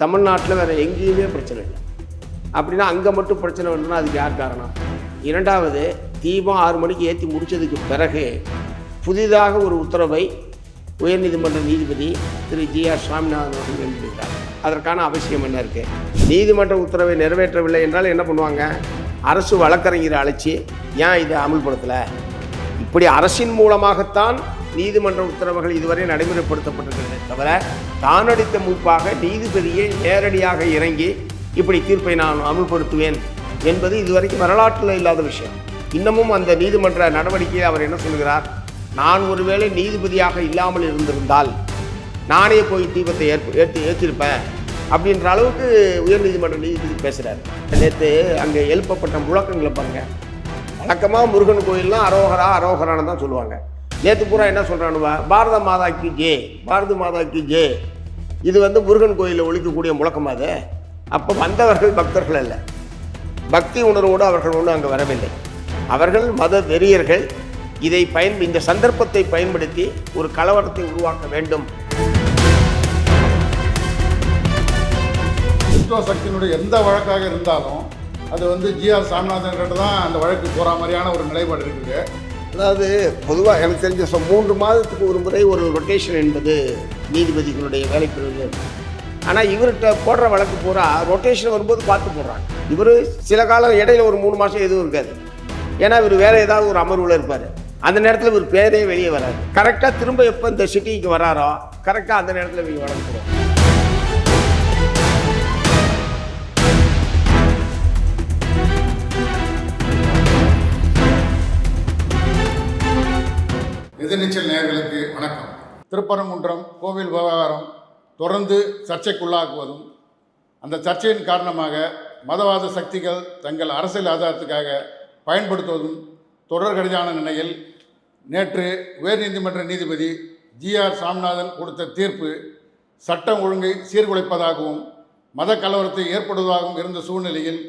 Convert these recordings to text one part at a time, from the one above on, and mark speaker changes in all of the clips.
Speaker 1: தமிழ்நாட்டில் வேறு எங்கேயுமே பிரச்சனை இல்லை. அப்படின்னா அங்கே மட்டும் பிரச்சனை வருதுன்னா அதுக்கு யார் காரணம்? இரண்டாவது தீபம் ஆறு மணிக்கு ஏற்றி முடித்ததுக்கு பிறகு புதிதாக ஒரு உத்தரவை உயர்நீதிமன்ற நீதிபதி திரு ஜி ஆர் சுவாமிநாதன் அவர்கள் எழுதியிருக்கார் அதற்கான அவசியம் என்ன இருக்குது நீதிமன்ற உத்தரவை நிறைவேற்றவில்லை என்றால் என்ன பண்ணுவாங்க? அரசு வழக்கறிஞரை அழைச்சி ஏன் இதை அமல்படுத்தலை? இப்படி அரசின் மூலமாகத்தான் நீதிமன்ற உத்தரவுகள் இதுவரை நடைமுறைப்படுத்தப்பட்டிருக்கிறது தவிர தானடித்த முன்பாக நீதிபதியே நேரடியாக இறங்கி இப்படி தீர்ப்பை நான் அமுல்படுத்துவேன் என்பது இதுவரைக்கும் வரலாற்றில் இல்லாத விஷயம். இன்னமும் அந்த நீதிமன்ற நடவடிக்கையை அவர் என்ன சொல்கிறார்? நான் ஒருவேளை நீதிபதியாக இல்லாமல் இருந்திருந்தால் நானே போய் தீபத்தை ஏற்ப ஏற்றி ஏற்றிருப்பேன் அப்படின்ற அளவுக்கு உயர்நீதிமன்ற நீதிபதி பேசுகிறார் நேற்று அங்கே எழுப்பப்பட்ட முழக்கங்களை பாருங்கள் வழக்கமாக முருகன் கோயில்லாம் அரோகரா அரோகரான்னு தான் சொல்லுவாங்க. நேற்று பூரா என்ன சொல்கிறானுவா பாரத மாதாக்கு ஜே பாரத மாதாக்கு ஜே. இது வந்து முருகன் கோயிலில் ஒழிக்கக்கூடிய முழக்கம் அது. அப்போ வந்தவர்கள் பக்தர்கள் அல்ல. பக்தி உணர்வோடு அவர்கள் ஒன்றும் அங்கே வரவில்லை. அவர்கள் மத வெறியர்கள். இதை பயன் இந்த சந்தர்ப்பத்தை பயன்படுத்தி ஒரு கலவரத்தை உருவாக்க வேண்டும்.
Speaker 2: கிறிஸ்துவ சக்தியினுடைய எந்த வழக்காக இருந்தாலும் அது வந்து ஜிஆர் சாமிநாதன் கிட்ட தான் அந்த வழக்கு போகிற மாதிரியான ஒரு நிலைப்பாடு இருக்குது.
Speaker 1: அதாவது பொதுவாக எனக்கு தெரிஞ்ச சொ- மூன்று மாதத்துக்கு ஒரு முறை ஒரு ரொட்டேஷன் என்பது நீதிபதிகளுடைய வேலைப்பிரிவு ஆனால் இவர்கிட்ட போடுற வழக்கு பூரா ரொட்டேஷன் வரும்போது பார்த்து போடுறாங்க. இவர் சில காலம் இடையில ஒரு மூணு மாதம் எதுவும் இருக்காது. ஏன்னா இவர் வேறு ஏதாவது ஒரு அமர்வில் இருப்பார். அந்த நேரத்தில் இவர் பேரே வெளியே வராது. கரெக்டாக திரும்ப எப்போ இந்த சிட்டிக்கு வராரோ கரெக்டாக அந்த நேரத்தில் இவங்க வழக்கு
Speaker 2: எதிர்நீச்சல் நேர்களுக்கு வணக்கம். திருப்பரங்குன்றம் கோவில் விவகாரம் தொடர்ந்து சர்ச்சைக்குள்ளாக்குவதும் அந்த சர்ச்சையின் காரணமாக மதவாத சக்திகள் தங்கள் அரசியல் ஆதாரத்துக்காக பயன்படுத்துவதும் தொடர்கடிதான நிலையில் நேற்று உயர்நீதிமன்ற நீதிபதி ஜி ஆர் சாமிநாதன் கொடுத்த தீர்ப்பு சட்டம் ஒழுங்கை சீர்குலைப்பதாகவும் மத கலவரத்தை ஏற்படுவதாகவும் இருந்த சூழ்நிலையில்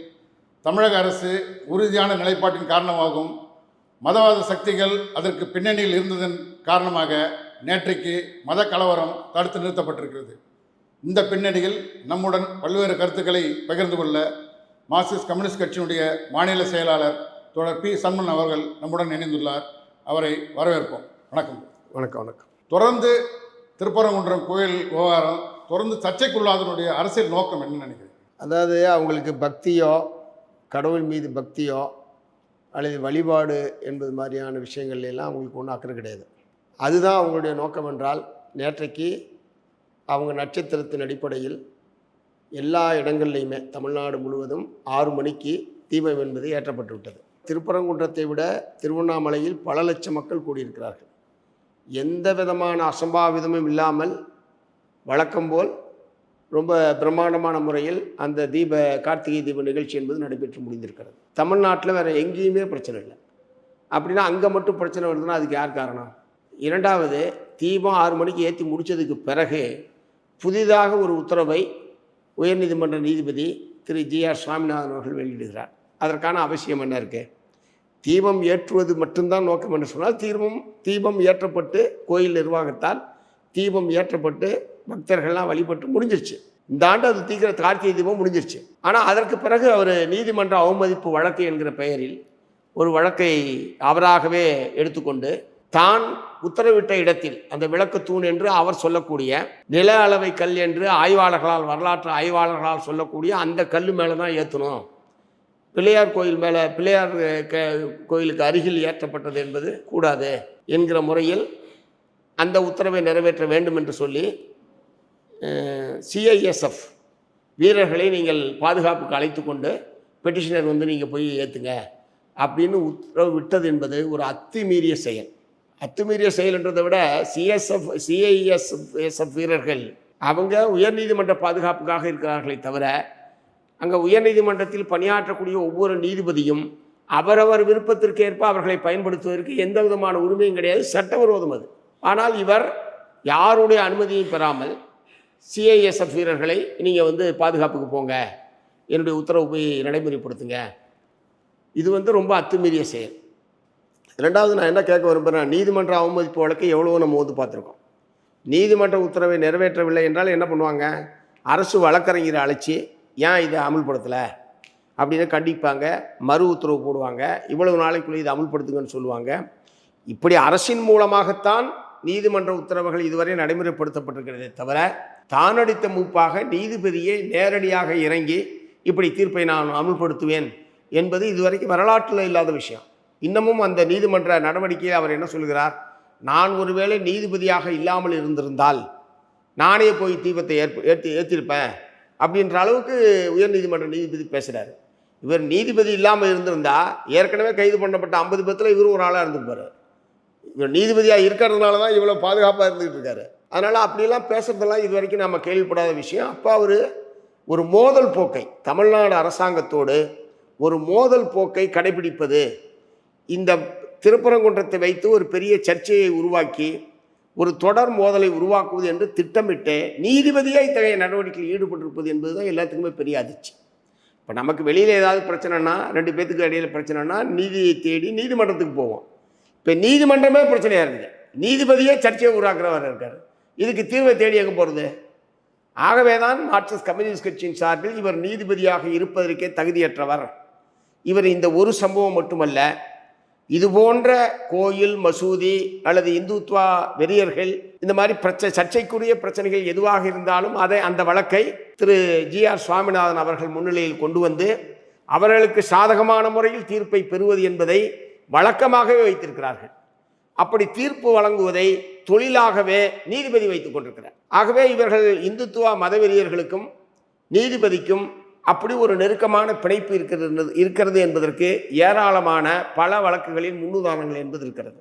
Speaker 2: தமிழக அரசு உறுதியான நிலைப்பாட்டின் காரணமாகவும் மதவாத சக்திகள் அதற்கு பின்னணியில் இருந்ததன் காரணமாக நேற்றைக்கு மத கலவரம் தடுத்து நிறுத்தப்பட்டிருக்கிறது. இந்த பின்னணியில் நம்முடன் பல்வேறு கருத்துக்களை பகிர்ந்து கொள்ள மார்க்சிஸ்ட் கம்யூனிஸ்ட் கட்சியினுடைய மாநில செயலாளர் தொடர் பி. சண்முன் அவர்கள் நம்முடன் இணைந்துள்ளார். அவரை வரவேற்போம். வணக்கம்.
Speaker 1: வணக்கம் வணக்கம்.
Speaker 2: தொடர்ந்து திருப்பரங்குன்றம் கோயில் விவகாரம் தொடர்ந்து சர்ச்சைக்குள்ளாதனுடைய அரசியல் நோக்கம் என்ன நினைக்கிறீங்க?
Speaker 1: அதாவது அவங்களுக்கு பக்தியோ கடவுள் மீது பக்தியோ அல்லது வழிபாடு என்பது மாதிரியான விஷயங்கள்லாம் அவங்களுக்கு ஒன்றும் அக்கறை கிடையாது. அதுதான் அவங்களுடைய நோக்கம் என்றால் நேற்றைக்கு அவங்க நட்சத்திரத்தின் அடிப்படையில் எல்லா இடங்கள்லையுமே தமிழ்நாடு முழுவதும் ஆறு மணிக்கு தீபம் என்பது ஏற்றப்பட்டு விட்டது. திருப்பரங்குன்றத்தை விட திருவண்ணாமலையில் பல லட்சம் மக்கள் கூடியிருக்கிறார்கள். எந்த விதமான அசம்பாவிதமும் இல்லாமல் வழக்கம்போல் ரொம்ப பிரம்மாண்டமான முறையில் அந்த தீப கார்த்திகை தீப நிகழ்ச்சி என்பது நடைபெற்று முடிந்திருக்கிறது. தமிழ்நாட்டில் வேறு எங்கேயுமே பிரச்சனை இல்லை. அப்படின்னா அங்கே மட்டும் பிரச்சனை வருதுன்னா அதுக்கு யார் காரணம்? இரண்டாவது தீபம் ஆறு மணிக்கு ஏற்றி முடித்ததுக்கு பிறகு புதிதாக ஒரு உத்தரவை உயர்நீதிமன்ற நீதிபதி திரு ஜி ஆர் சுவாமிநாதன் அவர்கள் வெளியிடுகிறார். அதற்கான அவசியம் என்ன இருக்குது தீபம் ஏற்றுவது மட்டும்தான் நோக்கம் என்று சொன்னால் தீபம் தீபம் ஏற்றப்பட்டு கோயில் நிர்வாகத்தால் தீபம் ஏற்றப்பட்டு பக்தர்கள்லாம் வழிபட்டு முடிஞ்சிருச்சு. இந்த ஆண்டு அது தீக்கிர கார்த்திகை தீபம் முடிஞ்சிருச்சு. ஆனால் அதற்கு பிறகு அவர் நீதிமன்ற அவமதிப்பு வழக்கு என்கிற பெயரில் ஒரு வழக்கை அவராகவே எடுத்துக்கொண்டு தான் உத்தரவிட்ட இடத்தில் அந்த விளக்கு தூண் என்று அவர் சொல்லக்கூடிய நில அளவை கல் என்று ஆய்வாளர்களால் வரலாற்று ஆய்வாளர்களால் சொல்லக்கூடிய அந்த கல் மேலே தான் ஏற்றணும் பிள்ளையார் கோயில் மேலே பிள்ளையார் க கோயிலுக்கு அருகில் ஏற்றப்பட்டது என்பது கூடாது என்கிற முறையில் அந்த உத்தரவை நிறைவேற்ற வேண்டும் என்று சொல்லி சிஐஎஸ்எஃப் வீரர்களை நீங்கள் பாதுகாப்புக்கு அழைத்து கொண்டு பெட்டிஷனர் வந்து நீங்கள் போய் ஏற்றுங்க அப்படின்னு உத்தரவு விட்டது என்பது ஒரு அத்துமீறிய செயல். அத்துமீறிய செயல்ன்றதை விட சிஎஸ்எஃப் சிஐஎஸ்எஃப் வீரர்கள் அவங்க உயர்நீதிமன்ற பாதுகாப்புக்காக இருக்கிறார்களே தவிர அங்கே உயர்நீதிமன்றத்தில் பணியாற்றக்கூடிய ஒவ்வொரு நீதிபதியும் அவரவர் விருப்பத்திற்கு ஏற்ப அவர்களை பயன்படுத்துவதற்கு எந்த விதமான உரிமையும் கிடையாது சட்டவிரோதம் அது. ஆனால் இவர் யாருடைய அனுமதியும் பெறாமல் சிஐஎஸ்எஃப் வீரர்களை நீங்கள் வந்து பாதுகாப்புக்கு போங்க. என்னுடைய உத்தரவு போய் நடைமுறைப்படுத்துங்க. இது வந்து ரொம்ப அத்துமீறிய செயல். ரெண்டாவது நான் என்ன கேட்க விரும்புகிறேன் நீதிமன்ற அவமதிப்பு வழக்கு எவ்வளவோ நம்ம வந்து பார்த்துருக்கோம். நீதிமன்ற உத்தரவை நிறைவேற்றவில்லை என்றால் என்ன பண்ணுவாங்க? அரசு வழக்கறிஞரை அழைச்சி ஏன் இதை அமல்படுத்தலை? அப்படின்னு கண்டிப்பாங்க. மறு உத்தரவு போடுவாங்க. இவ்வளவு நாளைக்குள்ளே இதை அமுல்படுத்துங்கன்னு சொல்லுவாங்க. இப்படி அரசின் மூலமாகத்தான் நீதிமன்ற உத்தரவுகள் இதுவரை நடைமுறைப்படுத்தப்பட்டிருக்கிறதே தவிர தானடித்த மூப்பாக நீதிபதியே நேரடியாக இறங்கி இப்படி தீர்ப்பை நான் அமுல்படுத்துவேன் என்பது இதுவரைக்கும் வரலாற்றில் இல்லாத விஷயம். இன்னமும் அந்த நீதிமன்ற நடவடிக்கையில் அவர் என்ன சொல்கிறார்? நான் ஒருவேளை நீதிபதியாக இல்லாமல் இருந்திருந்தால் நானே போய் தீபத்தை ஏற்ப ஏற்றி ஏற்றிருப்பேன் அப்படின்ற அளவுக்கு உயர்நீதிமன்ற நீதிபதி பேசுகிறார் இவர் நீதிபதி இல்லாமல் இருந்திருந்தால் ஏற்கனவே கைது பண்ணப்பட்ட ஐம்பது பேர்த்தில் இவரும் ஒரு ஆளாக இருந்திருப்பார். இவர் நீதிபதியாக இருக்கிறதுனால தான் இவ்வளோ பாதுகாப்பாக இருந்துகிட்டு இருக்காரு. அதனால் அப்படிலாம் பேசுறதெல்லாம் இது வரைக்கும் நம்ம கேள்விப்படாத விஷயம். அப்போ அவர் ஒரு மோதல் போக்கை தமிழ்நாடு அரசாங்கத்தோடு ஒரு மோதல் போக்கை கடைபிடிப்பது இந்த திருப்பரங்குன்றத்தை வைத்து ஒரு பெரிய சர்ச்சையை உருவாக்கி ஒரு தொடர் மோதலை உருவாக்குவது என்று திட்டமிட்டு நீதிபதியாக இத்தகைய நடவடிக்கையில் ஈடுபட்டிருப்பது என்பது தான் எல்லாத்துக்குமே பெரிய அதிர்ச்சி. இப்போ நமக்கு வெளியில் ஏதாவது பிரச்சனைனா ரெண்டு பேத்துக்கு இடையில் பிரச்சனைனா நீதியை தேடி நீதிமன்றத்துக்கு போவோம். இப்போ நீதிமன்றமே பிரச்சனையாக இருக்குது நீதிபதியே சர்ச்சையை உருவாக்குறவர் இருக்கார். இதுக்கு தீர்வை தேடி எங்கே போகிறது ஆகவே தான் மார்க்சிஸ்ட் கம்யூனிஸ்ட் கட்சியின் சார்பில் இவர் நீதிபதியாக இருப்பதற்கே தகுதியற்றவர். இவர் இந்த ஒரு சம்பவம் மட்டுமல்ல இது போன்ற கோயில் மசூதி அல்லது இந்துத்வா வெறியர்கள் இந்த மாதிரி பிரச்சனை சர்ச்சைக்குரிய பிரச்சனைகள் எதுவாக இருந்தாலும் அதை அந்த வழக்கை திரு ஜி ஆர் சுவாமிநாதன் அவர்கள் முன்னிலையில் கொண்டு வந்து அவர்களுக்கு சாதகமான முறையில் தீர்ப்பை பெறுவது என்பதை வழக்கமாகவே வைத்திருக்கிறார்கள். அப்படி தீர்ப்பு வழங்குவதை தொழிலாகவே நீதிபதி வைத்துக் கொண்டிருக்கிறார். ஆகவே இவர்கள் இந்துத்துவ மதவெறியர்களுக்கும் நீதிபதிக்கும் அப்படி ஒரு நெருக்கமான பிணைப்பு இருக்கிறது இருக்கிறது என்பதற்கு ஏராளமான பல வழக்குகளின் முன்னுதாரணங்கள் என்பது இருக்கிறது.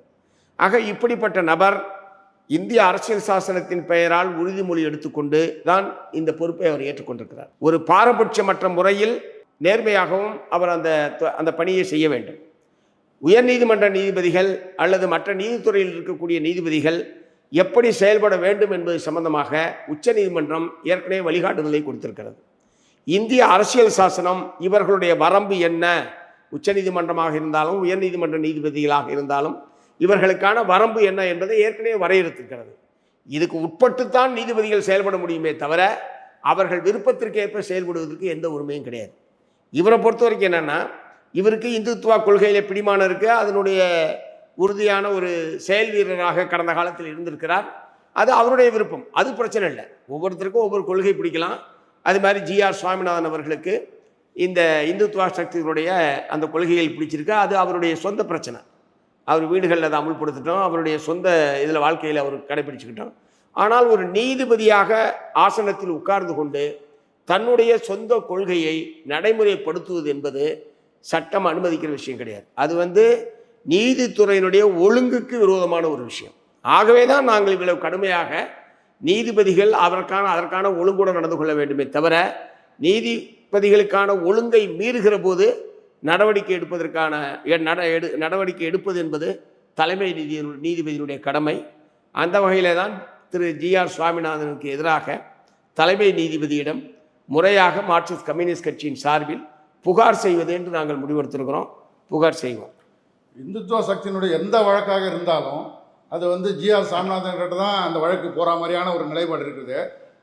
Speaker 1: ஆக இப்படிப்பட்ட நபர் இந்திய அரசியல் சாசனத்தின் பெயரால் உறுதிமொழி எடுத்துக்கொண்டு தான் இந்த பொறுப்பை அவர் ஏற்றுக்கொண்டிருக்கிறார். ஒரு பாரபட்சமற்ற முறையில் நேர்மையாகவும் அவர் அந்த அந்த பணியை செய்ய வேண்டும். உயர்நீதிமன்ற நீதிபதிகள் அல்லது மற்ற நீதித்துறையில் இருக்கக்கூடிய நீதிபதிகள் எப்படி செயல்பட வேண்டும் என்பது சம்பந்தமாக உச்சநீதிமன்றம் ஏற்கனவே வழிகாட்டுதலை கொடுத்திருக்கிறது. இந்திய அரசியல் சாசனம் இவர்களுடைய வரம்பு என்ன? உச்சநீதிமன்றமாக இருந்தாலும் உயர்நீதிமன்ற நீதிபதிகளாக இருந்தாலும் இவர்களுக்கான வரம்பு என்ன என்பதை ஏற்கனவே வரையறுத்திருக்கிறது. இதுக்கு உட்பட்டுத்தான் நீதிபதிகள் செயல்பட முடியுமே தவிர அவர்கள் விருப்பத்திற்கேற்ப செயல்படுவதற்கு எந்த உரிமையும் கிடையாது. இவரை பொறுத்த வரைக்கும் என்னென்னா இவருக்கு இந்துத்துவா கொள்கையில் பிடிமானம் இருக்குது அதனுடைய உறுதியான ஒரு செயல் வீரராக கடந்த காலத்தில் இருந்திருக்கிறார். அது அவருடைய விருப்பம். அது பிரச்சனை இல்லை. ஒவ்வொருத்தருக்கும் ஒவ்வொரு கொள்கை பிடிக்கலாம். அது மாதிரி ஜிஆர் சுவாமிநாதன் அவர்களுக்கு இந்த இந்துத்துவா சக்திகளுடைய அந்த கொள்கைகள் பிடிச்சிருக்கு. அது அவருடைய சொந்த பிரச்சனை. அவர் வீடுகளில் அதை அமுல்படுத்திட்டோம். அவருடைய சொந்த இதில் வாழ்க்கையில் அவர் கடைபிடிச்சுக்கிட்டோம். ஆனால் ஒரு நீதிபதியாக ஆசனத்தில் உட்கார்ந்து கொண்டு தன்னுடைய சொந்த கொள்கையை நடைமுறைப்படுத்துவது என்பது சட்டம் அனுமதிக்கிற விஷயம் கிடையாது. அது வந்து நீதித்துறையினுடைய ஒழுங்குக்கு விரோதமான ஒரு விஷயம். ஆகவே தான் நாங்கள் இவ்வளவு கடுமையாக நீதிபதிகள் அதற்கான அதற்கான ஒழுங்குடன் நடந்து கொள்ள வேண்டுமே தவிர நீதிபதிகளுக்கான ஒழுங்கை மீறுகிற போது நடவடிக்கை எடுப்பதற்கான நட எடு நடவடிக்கை எடுப்பது என்பது தலைமை நீதி நீதிபதியினுடைய கடமை. அந்த வகையில் தான் திரு ஜி ஆர் சுவாமிநாதனுக்கு எதிராக தலைமை நீதிபதியிடம் முறையாக மார்க்சிஸ்ட் கம்யூனிஸ்ட் கட்சியின் சார்பில் புகார் செய்வது என்று நாங்கள் முடிவெடுத்திருக்கிறோம். புகார் செய்வோம்.
Speaker 2: இந்துத்துவ சக்தியினுடைய எந்த வழக்காக இருந்தாலும் அது வந்து ஜிஆர் சாமிநாதன் கிட்ட தான் அந்த வழக்கு போகிற மாதிரியான ஒரு நிலைப்பாடு இருக்குது.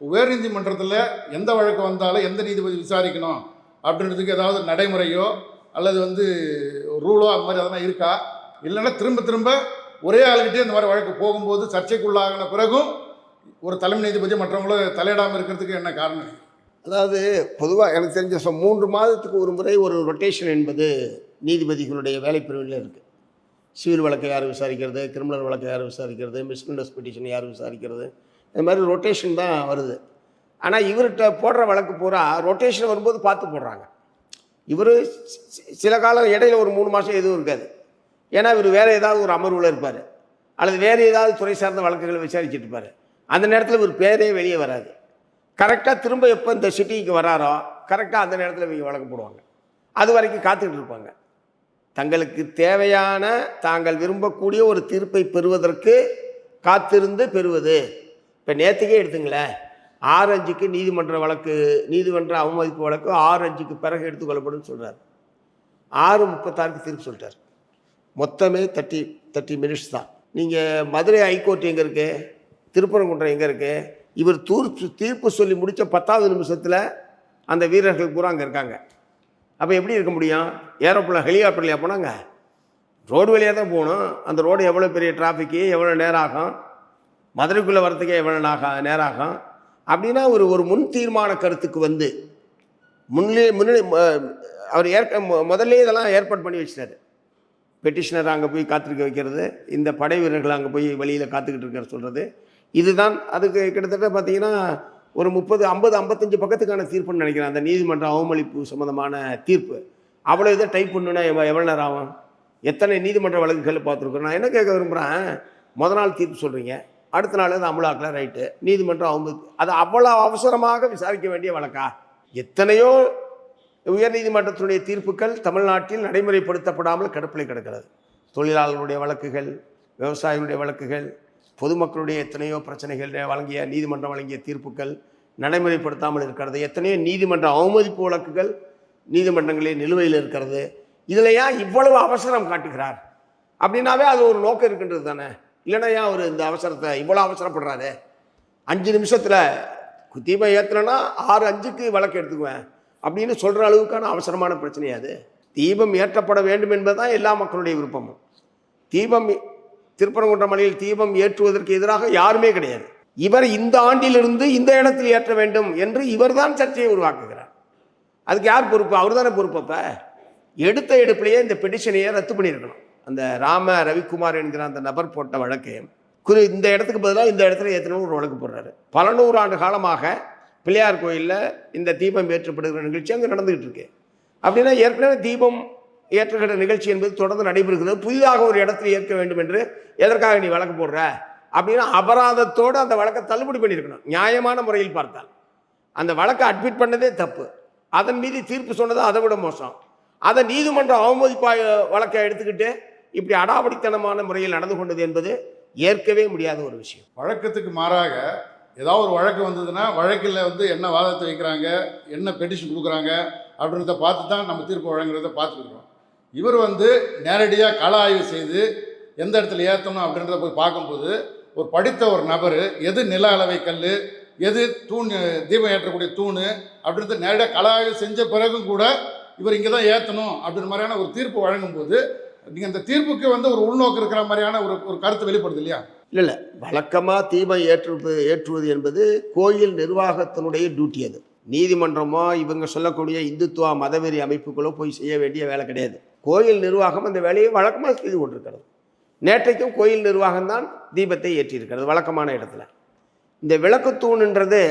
Speaker 2: உயர் நீதிமன்றத்தில் எந்த வழக்கு வந்தாலும் எந்த நீதிபதி விசாரிக்கணும் அப்படின்றதுக்கு ஏதாவது நடைமுறையோ அல்லது வந்து ரூலோ அது மாதிரி அதெல்லாம் இருக்கா? இல்லைன்னா திரும்ப திரும்ப ஒரே ஆளுகிட்டே இந்த மாதிரி வழக்கு போகும்போது சர்ச்சைக்குள்ளாகின பிறகும் ஒரு தலைமை நீதிபதி மற்றவங்களும் தலையிடாமல் இருக்கிறதுக்கு என்ன காரணம்?
Speaker 1: அதாவது பொதுவாக எனக்கு தெரிஞ்ச சொ- மூன்று மாதத்துக்கு ஒரு முறை ஒரு ரொட்டேஷன் என்பது நீதிபதிகளுடைய வேலைப்பிரிவில் இருக்குது சிவில் வழக்கை யார் விசாரிக்கிறது கிரிமினல் வழக்கை யார் விசாரிக்கிறது மிஸ்கண்டஸ் பெட்டிஷன் யார் விசாரிக்கிறது இந்த மாதிரி ரொட்டேஷன் தான் வருது. ஆனால் இவர்கிட்ட போடுற வழக்கு பூரா ரொட்டேஷன் வரும்போது பார்த்து போடுறாங்க. இவர் சில காலம் இடையில ஒரு மூணு மாதம் எதுவும் இருக்காது. ஏன்னா இவர் வேறு ஏதாவது ஒரு அமர்வில் இருப்பார். அல்லது வேறு ஏதாவது துறை சார்ந்த வழக்குகளை விசாரிச்சுட்டு இருப்பார். அந்த நேரத்தில் இவர் பேரே வெளியே வராது. கரெக்டாக திரும்ப எப்போ இந்த சிட்டிக்கு வராரோ கரெக்டாக அந்த நேரத்தில் இவங்க வழக்கு போடுவாங்க அது வரைக்கும் காத்துக்கிட்டு இருப்பாங்க. தங்களுக்கு தேவையான தாங்கள் விரும்பக்கூடிய ஒரு தீர்ப்பை பெறுவதற்கு காத்திருந்து பெறுவது. இப்போ நேற்றுக்கே எடுத்துங்களேன். ஆறு அஞ்சுக்கு நீதிமன்ற வழக்கு நீதிமன்ற அவமதிப்பு வழக்கு ஆறு அஞ்சுக்கு பிறகு எடுத்துக்கொள்ளப்படும் சொல்கிறார் ஆறு முப்பத்தாறுக்கு தீர்ப்பு சொல்லிட்டார். மொத்தமே தேர்ட்டி தேர்ட்டி மினிட்ஸ் தான். நீங்கள் மதுரை ஹைகோர்ட் எங்கே இருக்குது திருப்பரங்குன்றம் எங்கே இருக்குது இவர் தூர்ப்பு தீர்ப்பு சொல்லி முடித்த பத்தாவது நிமிஷத்தில் அந்த வீரர்கள் பூரா அங்கே இருக்காங்க. அப்போ எப்படி இருக்க முடியும்? ஏரோப்ளேன் ஹெலிகாப்டர்லையா போனாங்க? ரோடு வழியாக தான் போகணும். அந்த ரோடு எவ்வளோ பெரிய டிராஃபிக்கு எவ்வளோ நேரம் ஆகும்? மதுரைக்குள்ளே வரத்துக்கே எவ்வளோ நாக நேரம் ஆகும்? அப்படின்னா ஒரு ஒரு முன் தீர்மான கருத்துக்கு வந்து முன்னே முன்னாடி அவர் ஏற்க மு- முதல்ல இதெல்லாம் ஏற்பாடு பண்ணி வச்சிட்டாரு. பெட்டிஷனர் அங்கே போய் காத்திருக்க வைக்கிறது. இந்த படை வீரர்கள் அங்கே போய் வழியில் காத்துக்கிட்டு இருக்கிற சொல்கிறது இதுதான் அதுக்கு கிட்டத்தட்ட பார்த்தீங்கன்னா ஒரு முப்பது ஐம்பது ஐம்பத்தஞ்சு பக்கத்துக்கான தீர்ப்புன்னு நினைக்கிறேன். அந்த நீதிமன்ற அவமளிப்பு சம்மந்தமான தீர்ப்பு. அவ்வளோ இதை டைப் பண்ணுன்னா எவ்வளோ நேரம் ஆகும்? எத்தனை நீதிமன்ற வழக்குகள் பார்த்துருக்கோம்? நான் என்ன கேட்க விரும்புகிறேன் முத நாள் தீர்ப்பு சொல்கிறீங்க அடுத்த நாள் அது அமலாக்கல ரைட்டு நீதிமன்றம் அவங்க அது அவ்வளோ அவசரமாக விசாரிக்க வேண்டிய வழக்கா? எத்தனையோ உயர்நீதிமன்றத்தினுடைய தீர்ப்புகள் தமிழ்நாட்டில் நடைமுறைப்படுத்தப்படாமல் கிடப்பிலை கிடக்கிறது. தொழிலாளர்களுடைய வழக்குகள் விவசாயிகளுடைய வழக்குகள் பொதுமக்களுடைய எத்தனையோ பிரச்சனைகள் வழங்கிய நீதிமன்றம் வழங்கிய தீர்ப்புகள் நடைமுறைப்படுத்தாமல் இருக்கிறது. எத்தனையோ நீதிமன்ற அவமதிப்பு வழக்குகள் நீதிமன்றங்களில் நிலுவையில் இருக்கிறது. இதில் ஏன் இவ்வளவு அவசரம் காட்டுகிறார். அப்படின்னாவே அது ஒரு நோக்கம் இருக்கின்றது தானே. இல்லைன்னா ஏன் அவர் இந்த அவசரத்தை இவ்வளோ அவசரப்படுறாரு? அஞ்சு நிமிஷத்தில் தீபம் ஏற்றலைன்னா ஆறு அஞ்சுக்கு வழக்கு எடுத்துக்குவேன் அப்படின்னு சொல்கிற அளவுக்கான அவசரமான பிரச்சனை அது? தீபம் ஏற்றப்பட வேண்டும் என்பதுதான் எல்லா மக்களுடைய விருப்பமும். தீபம் திருப்பரங்குன்ற மலையில் தீபம் ஏற்றுவதற்கு எதிராக யாருமே கிடையாது. இவர் இந்த ஆண்டிலிருந்து இந்த இடத்தில் ஏற்ற வேண்டும் என்று இவர்தான் சர்ச்சையை உருவாக்குகிறார். அதுக்கு யார் பொறுப்பு? அவர் தானே பொறுப்பு அப்போ? எடுத்த எடுப்பிலேயே இந்த பெட்டிஷனையே ரத்து பண்ணியிருக்கணும். அந்த ராம ரவிக்குமார் என்கிற அந்த நபர் போட்ட வழக்கு குறி இந்த இடத்துக்கு பதிலாக இந்த இடத்துல ஏற்றணும் ஒரு வழக்கு போடுறாரு. பல நூறு ஆண்டு காலமாக பிள்ளையார் கோயிலில் இந்த தீபம் ஏற்றப்படுகிற நிகழ்ச்சி அங்கே நடந்துகிட்டு இருக்கு. அப்படின்னா ஏற்கனவே தீபம் ஏற்றுகின்ற நிகழ்ச்சி என்பது தொடர்ந்து நடைபெறுகிறது. புதிதாக ஒரு இடத்துல ஏற்க வேண்டும் என்று எதற்காக நீ வழக்கு போடுற? அப்படின்னா அபராதத்தோடு அந்த வழக்கை தள்ளுபடி பண்ணியிருக்கணும். நியாயமான முறையில் பார்த்தால். அந்த வழக்கை அட்மிட் பண்ணதே தப்பு. அதன் மீது தீர்ப்பு சொன்னது அதை விட மோசம். அதை நீதிமன்றம் அவமதிப்பா வழக்கை எடுத்துக்கிட்டு இப்படி அடாவடித்தனமான முறையில் நடந்து கொண்டது என்பது ஏற்கவே முடியாத ஒரு விஷயம்.
Speaker 2: வழக்கத்துக்கு மாறாக ஏதாவது ஒரு வழக்கு வந்ததுன்னா வழக்கில் வந்து என்ன வாதத்தை வைக்கிறாங்க என்ன பெட்டிஷன் கொடுக்குறாங்க அப்படின்றத பார்த்து தான் நம்ம தீர்ப்பு வழங்குறத பார்த்துருக்குறோம் இவர் வந்து நேரடியாக கள ஆய்வு செய்து எந்த இடத்துல ஏற்றணும் அப்படின்றத போய் பார்க்கும்போது ஒரு படித்த ஒரு நபர் எது நில அளவை கல் எது தூண் தீபம் ஏற்றக்கூடிய தூண் அப்படின்றது நேரடியாக கள ஆய்வு செஞ்ச பிறகும் கூட இவர் இங்கே தான் ஏற்றணும் அப்படின்ற மாதிரியான ஒரு தீர்ப்பு வழங்கும்போது நீங்கள் அந்த தீர்ப்புக்கு வந்து ஒரு உள்நோக்கு இருக்கிற மாதிரியான ஒரு ஒரு கருத்து வெளிப்படுது இல்லையா?
Speaker 1: இல்லை இல்லை. வழக்கமாக தீபம் ஏற்றுவது ஏற்றுவது என்பது கோயில் நிர்வாகத்தினுடைய டியூட்டி அது. நீதிமன்றமோ இவங்க சொல்லக்கூடிய இந்துத்துவ மதவெறி அமைப்புகளோ போய் செய்ய வேண்டிய வேலை கிடையாது. கோயில் நிர்வாகம் அந்த வேலையை வழக்கமாக செய்து கொண்டிருக்கிறது. நேற்றைக்கும் கோயில் நிர்வாகம்தான் தீபத்தை ஏற்றியிருக்கிறது வழக்கமான இடத்துல. இந்த விளக்குத்தூணுன்றது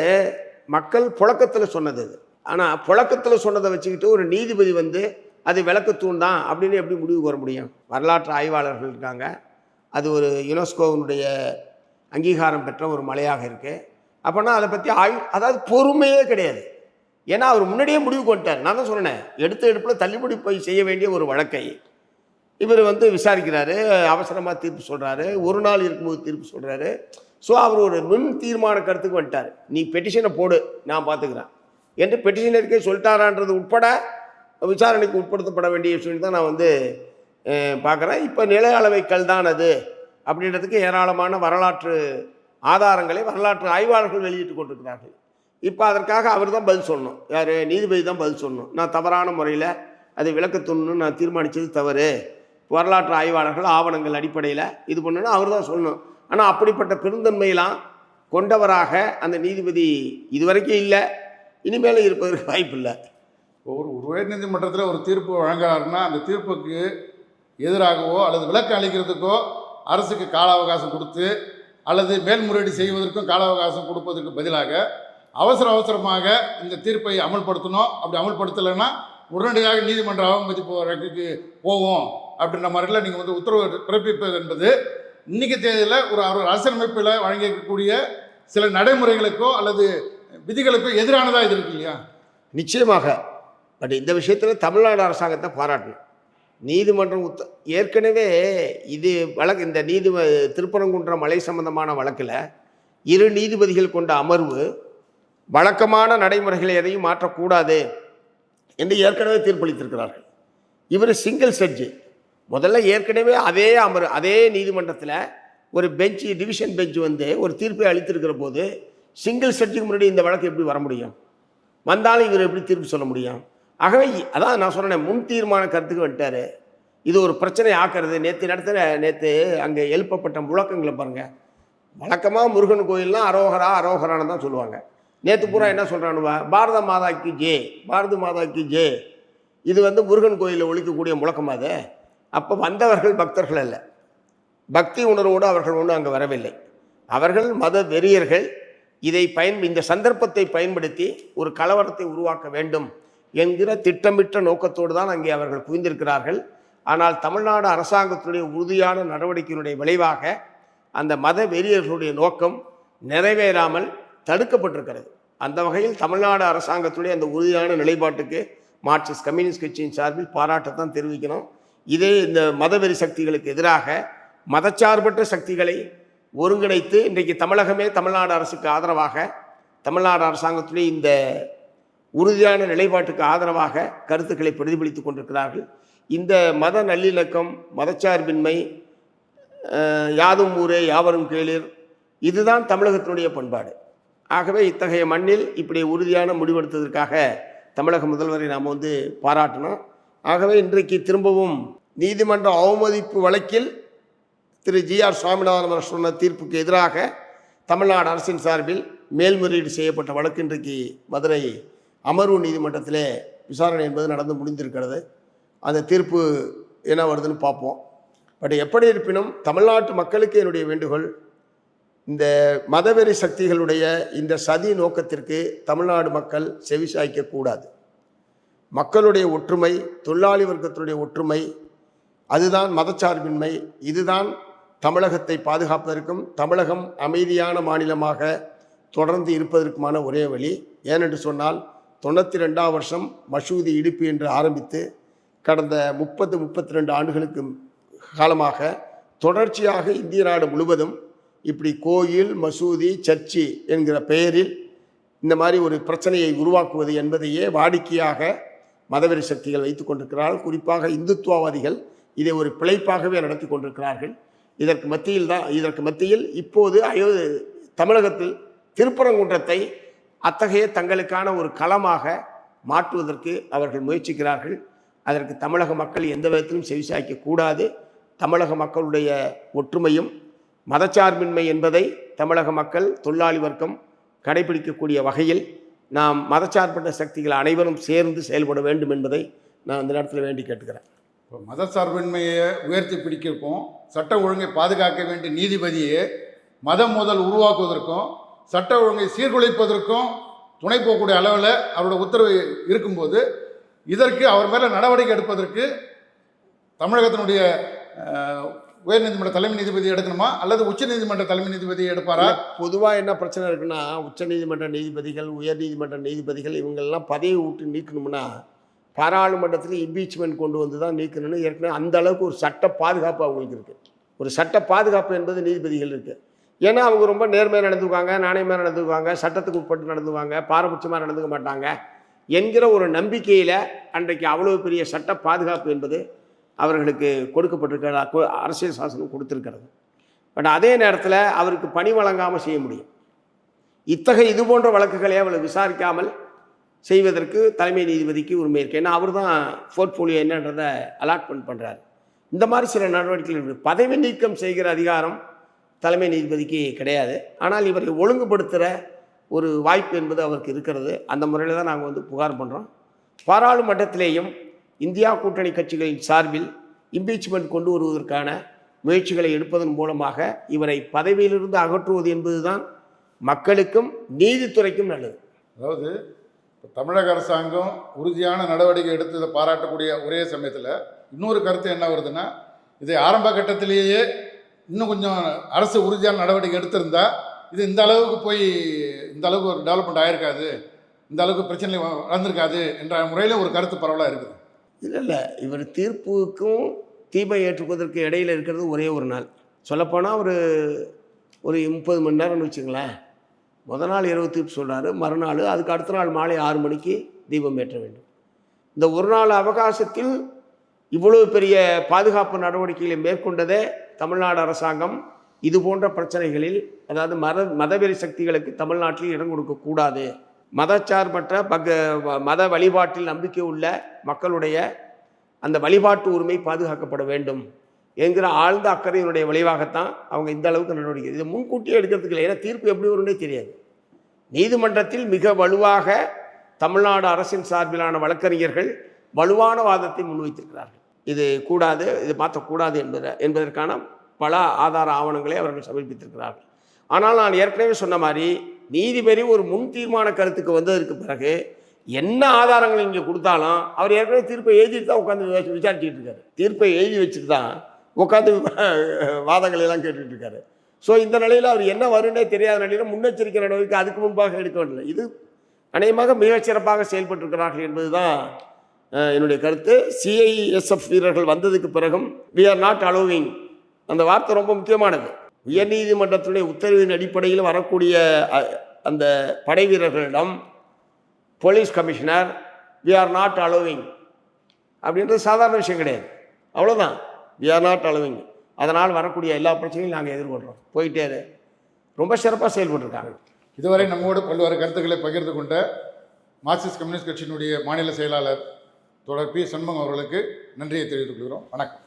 Speaker 1: மக்கள் புழக்கத்தில் சொன்னது அது ஆனால் புழக்கத்தில் சொன்னதை வச்சுக்கிட்டு ஒரு நீதிபதி வந்து அது விளக்குத்தூண் தான் அப்படின்னு எப்படி முடிவுக்கு வர முடியும்? வரலாற்று ஆய்வாளர்கள் இருக்காங்க. அது ஒரு யுனெஸ்கோவினுடைய அங்கீகாரம் பெற்ற ஒரு மலையாக இருக்குது அப்போனா அதை பற்றி ஆய்வு அதாவது பொறுமையே கிடையாது. ஏன்னா அவர் முன்னாடியே முடிவு கொண்டார் நான் தான் சொன்னேன் எடுத்த எடுப்பில் தள்ளுபடி போய் செய்ய வேண்டிய ஒரு வழக்கை. இவர் வந்து விசாரிக்கிறாரு அவசரமாக தீர்ப்பு சொல்கிறாரு ஒரு நாள் இருக்கும்போது தீர்ப்பு சொல்கிறாரு ஸோ அவர் ஒரு நுண் தீர்மான கருத்துக்கு வந்துட்டார். நீ பெட்டிஷனை போடு நான் பார்த்துக்கிறேன் என்று பெட்டிஷனருக்கே சொல்லிட்டாரான்றது உட்பட விசாரணைக்கு உட்படுத்தப்பட வேண்டிய விஷயம் தான் நான் வந்து பார்க்குறேன் இப்போ நில அளவை கல் தான் அது அப்படின்றதுக்கு ஏராளமான வரலாற்று ஆதாரங்களை வரலாற்று ஆய்வாளர்கள் வெளியிட்டு கொண்டிருக்கிறார்கள். இப்போ அதற்காக அவர் தான் பதில் சொல்லணும். யார்? நீதிபதி தான் பதில் சொல்லணும். நான் தவறான முறையில் அதை விளக்கத்தொன்னு நான் தீர்மானித்தது தவறு. வரலாற்று ஆய்வாளர்கள் ஆவணங்கள் அடிப்படையில் இது பண்ணணும் அவர் தான் சொல்லணும். ஆனால் அப்படிப்பட்ட பெருந்தன்மையெல்லாம் கொண்டவராக அந்த நீதிபதி இதுவரைக்கும் இல்லை. இனிமேலும் இருப்பதற்கு வாய்ப்பு இல்லை.
Speaker 2: ஒரு உயர்நீதிமன்றத்தில் ஒரு தீர்ப்பு வழங்குறாருன்னா அந்த தீர்ப்புக்கு எதிராகவோ அல்லது விளக்கம் அளிக்கிறதுக்கோ அரசுக்கு கால அவகாசம் கொடுத்து அல்லது மேல்முறையீடு செய்வதற்கும் கால அவகாசம் கொடுப்பதற்கு பதிலாக அவசர அவசரமாக இந்த தீர்ப்பை அமல்படுத்தணும். அப்படி அமல்படுத்தலைன்னா உடனடியாக நீதிமன்ற அவமதிப்பு வழக்குக்கு போவோம் அப்படின்ற மாதிரிலாம் நீங்கள் வந்து உத்தரவு பிறப்பிப்பது என்பது இன்றைக்கி தேதியில் ஒரு அவர் அரசியலமைப்பில் வழங்கியிருக்கக்கூடிய சில நடைமுறைகளுக்கோ அல்லது விதிகளுக்கோ எதிரானதாக இது இருக்கு இல்லையா?
Speaker 1: நிச்சயமாக. பட் இந்த விஷயத்தில் தமிழ்நாடு அரசாங்கத்தை பாராட்டணும். நீதிமன்றம் உத்த ஏற்கனவே இது வழக்கு இந்த நீதி திருப்பரங்குன்றம் மலை சம்பந்தமான வழக்கில் இரு நீதிபதிகள் கொண்ட அமர்வு வழக்கமான நடைமுறைகளை எதையும் மாற்றக்கூடாது என்று ஏற்கனவே தீர்ப்பளித்திருக்கிறார்கள். இவர் சிங்கிள் செட்ஜு முதல்ல ஏற்கனவே அதே அமர் அதே நீதிமன்றத்தில் ஒரு பெஞ்சு டிவிஷன் பெஞ்சு வந்து ஒரு தீர்ப்பை அளித்திருக்கிற போது சிங்கிள் ஜட்ஜுக்கு முன்னாடி இந்த வழக்கு எப்படி வர முடியும்? வந்தாலும் இவர் எப்படி தீர்ப்பு சொல்ல முடியும்? ஆகவே அதான் நான் சொன்னேன் முன் தீர்மான கருத்துக்கு வந்துட்டார். இது ஒரு பிரச்சனை ஆக்கிறது. நேற்று நடத்துகிற நேற்று அங்கே எழுப்பப்பட்ட முழக்கங்களை பாருங்கள் வழக்கமாக முருகன் கோயில்லாம் அரோகரா அரோகரான்னு தான் சொல்லுவாங்க. நேற்று பூரா என்ன சொல்கிறானுவா பாரத மாதாக்கு ஜே பாரத மாதாக்கு ஜே. இது வந்து முருகன் கோயிலில் ஒழிக்கக்கூடிய முழக்கம் அது? அப்போ வந்தவர்கள் பக்தர்கள் அல்ல. பக்தி உணர்வோடு அவர்கள் ஒன்றும் அங்கே வரவில்லை. அவர்கள் மத வெறியர்கள். இதை பயன் இந்த சந்தர்ப்பத்தை பயன்படுத்தி ஒரு கலவரத்தை உருவாக்க வேண்டும் என்கிற திட்டமிட்ட நோக்கத்தோடு தான் அங்கே அவர்கள் குவிந்திருக்கிறார்கள். ஆனால் தமிழ்நாடு அரசாங்கத்தினுடைய உறுதியான நடவடிக்கையினுடைய விளைவாக அந்த மத வெறியர்களுடைய நோக்கம் நிறைவேறாமல் தடுக்கப்பட்டிருக்கிறது. அந்த வகையில் தமிழ்நாடு அரசாங்கத்துடைய அந்த உறுதியான நிலைப்பாட்டுக்கு மார்க்சிஸ்ட் கம்யூனிஸ்ட் கட்சியின் சார்பில் பாராட்டத்தான் தெரிவிக்கணும். இதே இந்த மதவெறி சக்திகளுக்கு எதிராக மதச்சார்பற்ற சக்திகளை ஒருங்கிணைத்து இன்றைக்கு தமிழகமே தமிழ்நாடு அரசுக்கு ஆதரவாக தமிழ்நாடு அரசாங்கத்துடைய இந்த உறுதியான நிலைப்பாட்டுக்கு ஆதரவாக கருத்துக்களை பிரதிபலித்து கொண்டிருக்கிறார்கள். இந்த மத நல்லிணக்கம் மதச்சார்பின்மை யாதும் ஊரே யாவரும் கேளிர் இதுதான் தமிழகத்தினுடைய பண்பாடு. ஆகவே இத்தகைய மண்ணில் இப்படி உறுதியான முடிவெடுத்ததற்காக தமிழக முதல்வரை நாம் வந்து பாராட்டணும். ஆகவே இன்றைக்கு திரும்பவும் நீதிமன்ற அவமதிப்பு வழக்கில் திரு ஜி ஆர் சுவாமிநாதன் அவர் சொன்ன தீர்ப்புக்கு எதிராக தமிழ்நாடு அரசின் சார்பில் மேல்முறையீடு செய்யப்பட்ட வழக்கு இன்றைக்கு மதுரை அமர்வு நீதிமன்றத்திலே விசாரணை என்பது நடந்து முடிந்திருக்கிறது. அந்த தீர்ப்பு என்ன வருதுன்னு பார்ப்போம். பட் எப்படி இருப்பினும் தமிழ்நாட்டு மக்களுக்கு என்னுடைய வேண்டுகோள் இந்த மதவெறி சக்திகளுடைய இந்த சதி நோக்கத்திற்கு தமிழ்நாடு மக்கள் செவிசாய்க்கக்கூடாது மக்களுடைய ஒற்றுமை தொழிலாளி வர்க்கத்தினுடைய ஒற்றுமை அதுதான் மதச்சார்பின்மை இதுதான் தமிழகத்தை பாதுகாப்பதற்கும் தமிழகம் அமைதியான மாநிலமாக தொடர்ந்து இருப்பதற்குமான ஒரே வழி. ஏனென்று சொன்னால் தொண்ணூற்றி ரெண்டாம் வருஷம் மசூதி இடிப்பு என்று ஆரம்பித்து கடந்த முப்பது முப்பத்தி ரெண்டு ஆண்டுகளுக்கு காலமாக தொடர்ச்சியாக இந்திய நாடு முழுவதும் இப்படி கோயில் மசூதி சர்ச்சு என்கிற பெயரில் இந்த மாதிரி ஒரு பிரச்சனையை உருவாக்குவது என்பதையே வாடிக்கையாக மதவெறி சக்திகள் வைத்து கொண்டிருக்கிறார்கள். குறிப்பாக இந்துத்துவவாதிகள் இதை ஒரு பிழைப்பாகவே நடத்தி கொண்டிருக்கிறார்கள். இதற்கு மத்தியில் தான் இதற்கு மத்தியில் இப்போது அயோ தமிழகத்தில் திருப்பரங்குன்றத்தை அத்தகைய தங்களுக்கான ஒரு களமாக மாற்றுவதற்கு அவர்கள் முயற்சிக்கிறார்கள். அதற்கு தமிழக மக்கள் எந்த விதத்திலும் செவிசாய்க்க கூடாது. தமிழக மக்களுடைய ஒற்றுமையும் மதச்சார்பின்மை என்பதை தமிழக மக்கள் தொழிலாளி வர்க்கம் கடைபிடிக்கக்கூடிய வகையில் நாம் மதச்சார்பற்ற சக்திகள் அனைவரும் சேர்ந்து செயல்பட வேண்டும் என்பதை நான் இந்த நேரத்தில் வேண்டி கேட்டுக்கிறேன்.
Speaker 2: இப்போ மதச்சார்பின்மையை உயர்த்தி பிடிக்கிறக்கும் சட்ட ஒழுங்கை பாதுகாக்க வேண்டிய நீதிபதியை மதம் முதல் உருவாக்குவதற்கும் சட்ட ஒழுங்கை சீர்குலைப்பதற்கும் துணை போகக்கூடிய அளவில் அவரோட உத்தரவு இருக்கும்போது இதற்கு அவர் மேலே நடவடிக்கை எடுப்பதற்கு தமிழகத்தினுடைய உயர்நீதிமன்ற தலைமை நீதிபதி எடுக்கணுமா? அல்லது உச்சநீதிமன்ற தலைமை நீதிபதி எடுப்பாரா?
Speaker 1: பொதுவாக என்ன பிரச்சனை இருக்குன்னா உச்ச நீதிமன்ற நீதிபதிகள் உயர்நீதிமன்ற நீதிபதிகள் இவங்கெல்லாம் பதவி விட்டு நீக்கணும்னா பாராளுமன்றத்தில் இம்பீச்மெண்ட் கொண்டு வந்து தான் நீக்கணும்னு ஏற்கனவே அந்த அளவுக்கு ஒரு சட்ட பாதுகாப்பு அவங்களுக்கு இருக்குது ஒரு சட்ட பாதுகாப்பு என்பது நீதிபதிகள் இருக்குது ஏன்னா அவங்க ரொம்ப நேர்மையாக நடந்துக்குவாங்க நாணயமாக நடந்துக்குவாங்க சட்டத்துக்கு உட்பட்டு நடந்துக்குவாங்க பாரபட்சமாக நடந்துக்க மாட்டாங்க என்கிற ஒரு நம்பிக்கையில் அன்றைக்கு அவ்வளோ பெரிய சட்ட பாதுகாப்பு என்பது அவர்களுக்கு கொடுக்கப்பட்டிருக்கிற அரசியல் சாசனம் கொடுத்துருக்கிறது. பட் அதே நேரத்தில் அவருக்கு பணி வழங்காமல் செய்ய முடியும். இத்தகைய இது போன்ற வழக்குகளை அவளை விசாரிக்காமல் செய்வதற்கு தலைமை நீதிபதிக்கு உரிமை இருக்குது ஏன்னா அவர் தான் போர்ட்ஃபோலியோ என்னன்றதை அலாட்மெண்ட் பண்ணுறாரு இந்த மாதிரி சில நடவடிக்கைகள் இருக்குது பதவி நீக்கம் செய்கிற அதிகாரம் தலைமை நீதிபதிக்கு கிடையாது. ஆனால் இவரை ஒழுங்குபடுத்துகிற ஒரு வாய்ப்பு என்பது அவருக்கு இருக்கிறது. அந்த முறையில் தான் நாங்கள் வந்து புகார் பண்ணுறோம் பாராளுமன்றத்திலேயும் இந்தியா கூட்டணி கட்சிகளின் சார்பில் இம்பீச்மெண்ட் கொண்டு வருவதற்கான முயற்சிகளை எடுப்பதன் மூலமாக இவரை பதவியிலிருந்து அகற்றுவது என்பதுதான் மக்களுக்கும் நீதித்துறைக்கும் நல்லது.
Speaker 2: அதாவது தமிழக அரசாங்கம் உறுதியான நடவடிக்கை எடுத்து இதை பாராட்டக்கூடிய ஒரே சமயத்தில் இன்னொரு கருத்து என்ன வருதுன்னா இதை ஆரம்ப கட்டத்திலேயே இன்னும் கொஞ்சம் அரசு உறுதியான நடவடிக்கை எடுத்திருந்தா இது இந்த அளவுக்கு போய் இந்த அளவுக்கு ஒரு டெவலப்மெண்ட் ஆயிருக்காது இந்த அளவுக்கு பிரச்சனை வ- என்ற முறையில் ஒரு கருத்து பரவலாக இருக்குது.
Speaker 1: இல்லை இல்லை இவர் தீர்ப்புக்கும் தீபம் ஏற்றுவதற்கு இடையில் இருக்கிறது ஒரே ஒரு நாள். சொல்லப்போனால் ஒரு ஒரு முப்பது மணி நேரம்னு வச்சுங்களேன். முத நாள் இரவு தீர்ப்பு சொல்கிறாரு மறுநாள் அதுக்கு அடுத்த நாள் மாலை ஆறு மணிக்கு தீபம் ஏற்ற வேண்டும். இந்த ஒரு நாள் அவகாசத்தில் இவ்வளவு பெரிய பாதுகாப்பு நடவடிக்கைகளை மேற்கொண்டதே தமிழ்நாடு அரசாங்கம். இது போன்ற பிரச்சனைகளில் அதாவது மத மதவெறி சக்திகளுக்கு தமிழ்நாட்டில் இடம் கொடுக்கக்கூடாது மதச்சார்பற்ற பக மத வழிபாட்டில் நம்பிக்கை உள்ள மக்களுடைய அந்த வழிபாட்டு உரிமை பாதுகாக்கப்பட வேண்டும் என்கிற ஆழ்ந்த அக்கறையினுடைய விளைவாகத்தான் அவங்க இந்த அளவுக்கு நடவடிக்கை. இது முன்கூட்டியே எடுக்கிறதுக்கு இல்லை. ஏன்னா தீர்ப்பு எப்படி வரும்னே தெரியாது. நீதிமன்றத்தில் மிக வலுவாக தமிழ்நாடு அரசின் சார்பிலான வழக்கறிஞர்கள் வலுவான வாதத்தை முன்வைத்திருக்கிறார்கள். இது கூடாது இது மாற்றக்கூடாது என்பது என்பதற்கான பல ஆதார ஆவணங்களை அவர்கள் சமர்ப்பித்திருக்கிறார்கள். ஆனால் நான் ஏற்கனவே சொன்ன மாதிரி நீதிபதி ஒரு முன் தீர்மான கருத்துக்கு வந்ததற்கு பிறகு என்ன ஆதாரங்கள் இங்கே கொடுத்தாலும் அவர் ஏற்கனவே தீர்ப்பை எழுதிட்டு தான் உட்காந்து விசாரிச்சுட்டு இருக்காரு. தீர்ப்பை எழுதி வச்சுட்டு தான் உட்காந்து வாதங்களை எல்லாம் கேட்டுட்டு இருக்காரு. ஸோ இந்த நிலையில் அவர் என்ன வரும்னே தெரியாத நிலையில் முன்னெச்சரிக்கை நடவடிக்கை அதுக்கு முன்பாக எடுக்க வேண்டிய இது அநேகமாக மிகச்சிறப்பாக செயல்பட்டிருக்கிறார்கள் என்பது தான் என்னுடைய கருத்து. சிஐஎஸ்எஃப் வீரர்கள் வந்ததுக்கு பிறகும் வி ஆர் நாட் அலோவிங் அந்த வார்த்தை ரொம்ப முக்கியமானது. உயர்நீதிமன்றத்துடைய உத்தரவின் அடிப்படையில் வரக்கூடிய அந்த படை வீரர்களிடம் police commissioner we are not allowing அப்படின்றது சாதாரண விஷயம் கிடையாது. அவ்வளோதான் வி ஆர் நாட் அலோவிங் அதனால் வரக்கூடிய எல்லா பிரச்சனையும் நாங்கள் எதிர்கொள்கிறோம் போயிட்டே ரொம்ப சிறப்பாக செயல்பட்டுருக்காங்க.
Speaker 2: இதுவரை நம்மோடு பல்வேறு கருத்துக்களை பகிர்ந்து கொண்ட மார்க்சிஸ்ட் கம்யூனிஸ்ட் கட்சியினுடைய மாநில செயலாளர் தொடர் பி. சண்முகம் அவர்களுக்கு நன்றியை தெரிவித்துக் கொள்கிறோம்.
Speaker 1: வணக்கம்.